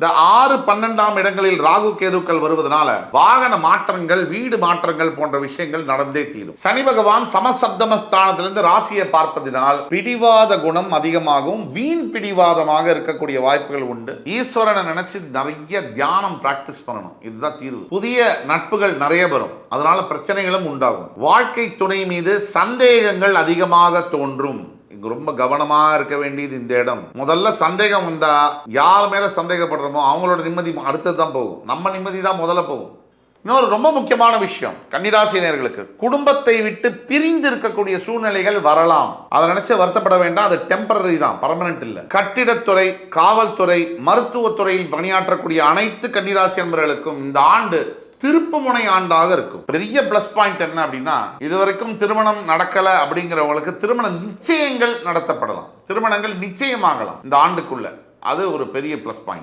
இந்த ஆறு பன்னெண்டாம் இடங்களில் ராகு கேதுக்கள் வருவதனால வாகன மாற்றங்கள் வீடு மாற்றங்கள் போன்ற விஷயங்கள் நடந்தே தீரும். சனி பகவான் சமசப்தம ஸ்தானத்திலிருந்து ராசியை பார்ப்பதினால் பிடிவாத குணம் அதிகமாகவும் வீண் பிடிவாதமாக இருக்கக்கூடிய வாய்ப்புகள் உண்டு. ஈஸ்வரனை நினைச்சு நிறைய தியானம் பிராக்டிஸ் பண்ணணும். இதுதான் தீர்வு. புதிய நட்புகள் நிறைய வரும். அதனால பிரச்சனைகளும் உண்டாகும். வாழ்க்கை துணை மீது சந்தேகங்கள் அதிகமாக தோன்றும். ரொம்ப கவனமாக இருக்க வேண்டியது இந்த இடம். முதல்ல சந்தேகம் வந்தால் யார் மேலே சந்தேகப்படுறோமோ அவங்களோட நிம்மதி அடுத்தது தான் போகும். நம்ம நிம்மதி தான் முதல்ல போகும். இன்னொரு ரொம்ப முக்கியமான விஷயம் கன்னிராசினியர்களுக்கு. குடும்பத்தை விட்டு பிரிந்து இருக்கக்கூடிய சூழ்நிலைகள் வரலாம். அதை நினைச்சு வருத்தப்பட வேண்டாம் அது டெம்பரரி தான் பர்மனன்ட் இல்லை. கட்டிடத்துறை காவல்துறை மருத்துவத்துறையில் பணியாற்றக்கூடிய அனைத்து கன்னிராசி நண்பர்களுக்கும் இந்த ஆண்டு திருப்புமுனை ஆண்டாக இருக்கும். பெரிய பிளஸ் பாயிண்ட் என்ன அப்படின்னா இதுவரைக்கும் திருமணம் நடக்கல அப்படிங்கிறவங்களுக்கு திருமண நிச்சயங்கள் நடத்தப்படலாம். திருமணங்கள் நிச்சயமாகலாம். இந்த ஆண்டுக்குள்ள. அது ஒரு பெரிய பிளஸ் பாயிண்ட்